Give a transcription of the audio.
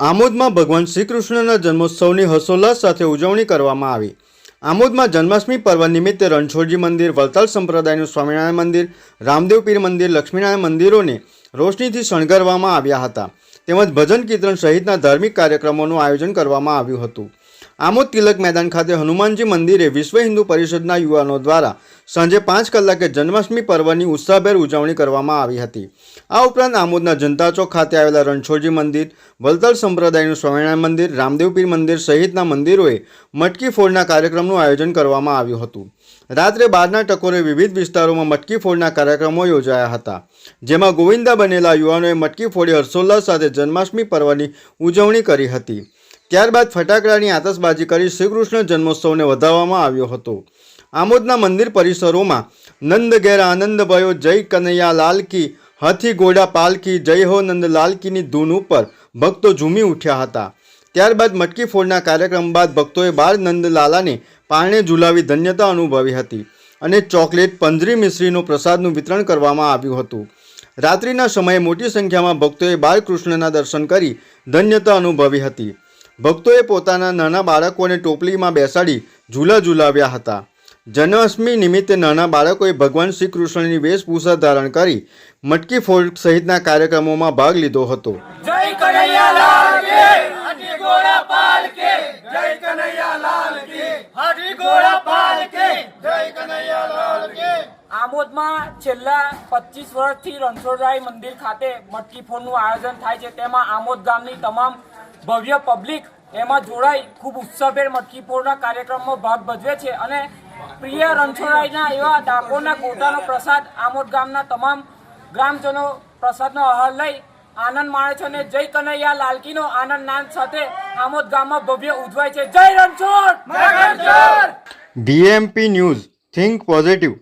આમોદમાં ભગવાન શ્રી કૃષ્ણના જન્મોત્સવની હર્ષોલ્લાસ સાથે ઉજવણી કરવામાં આવી. આમોદમાં જન્માષ્ટમી પર્વ નિમિત્તે રણછોડજી મંદિર, વલતાલ સંપ્રદાયનું સ્વામિનારાયણ મંદિર, રામદેવ પીર મંદિર, લક્ષ્મીનારાયણ મંદિરોને રોશનીથી શણગારવામાં આવ્યા હતા. તેમજ ભજન કીર્તન સહિતના ધાર્મિક કાર્યક્રમોનું આયોજન કરવામાં આવ્યું હતું. આમોદ તિલક મેદાન ખાતે હનુમાનજી મંદિરે વિશ્વ હિન્દુ પરિષદના યુવાનો દ્વારા સાંજે પાંચ કલાકે જન્માષ્ટમી પર્વની ઉત્સાહભેર ઉજવણી કરવામાં આવી હતી. આ ઉપરાંત આમોદના જનતા ચોક ખાતે આવેલા રણછોડજી મંદિર, વલતલ સંપ્રદાયનું સ્વામિનારાયણ મંદિર, રામદેવપીર મંદિર સહિતના મંદિરોએ મટકી ફોડના કાર્યક્રમનું આયોજન કરવામાં આવ્યું હતું. રાત્રે બારના ટકોરે વિવિધ વિસ્તારોમાં મટકી ફોડના કાર્યક્રમો યોજાયા હતા. જેમાં ગોવિંદા બનેલા યુવાનોએ મટકી ફોડી હર્ષોલ્લાસ સાથે જન્માષ્ટમી પર્વની ઉજવણી કરી હતી. ત્યારબાદ ફટાકડાની આતશબાજી કરી શ્રીકૃષ્ણ જન્મોત્સવને વધાવવામાં આવ્યો હતો. આમોદના મંદિર પરિસરોમાં નંદ ઘેર આનંદ ભયો, જય કનૈયા લાલ કી હાથી ઘોડા પાલકી, જય હો નંદ લાલકીની ધૂન ઉપર ભક્તો ઝૂમી ઉઠ્યા હતા. ત્યારબાદ મટકી ફોડના કાર્યક્રમ બાદ ભક્તોએ બાળ નંદલાલાને પારણે ઝુલાવી ધન્યતા અનુભવી હતી અને ચોકલેટ પંજરી મિશ્રીનું પ્રસાદનું વિતરણ કરવામાં આવ્યું હતું. રાત્રિના સમયે મોટી સંખ્યામાં ભક્તોએ બાળકૃષ્ણના દર્શન કરી ધન્યતા અનુભવી હતી. ભક્તોએ પોતાના નાના બાળકોને ટોપલીમાં બેસાડી ઝૂલા ઝૂલાવ્યા હતા. જન્માષ્ટમી નિમિત્તે નાના બાળકોએ ભગવાન શ્રી કૃષ્ણની વેશભૂષા ધારણ કરી મટકી ફોડ સહિતના કાર્યક્રમોમાં ભાગ લીધો હતો. જય કનૈયા લાલ કે હાથી ઘોડા પાલ કે જય કનૈયા લાલ કે હાથી ઘોડા પાલ કે જય કનૈયા લાલ કે. આમોદમાં છેલ્લા પચીસ વર્ષથી રણછોડરાય મંદિર ખાતે મટકી ફોડનું આયોજન થાય છે. તેમાં આમોદ ગામની તમામ ભવ્ય પબ્લિક એમાં જોડાઈ ખૂબ ઉત્સાહભેર મટકી ફોડના કાર્યક્રમમાં ભાગ ભજવે છે અને પ્રિય રણછોડરાયના એવા ડાકોરના ગોટાનો પ્રસાદ આમોદ ગામના તમામ ગ્રામજનો પ્રસાદનો આહાર લઈ આનંદ માણે છે અને જય કનૈયા લાલકીનો આનંદ નાદ સાથે આમોદ ગામમાં ભવ્ય ઉજવાય છે. જય Ranchhod! DMP news think positive.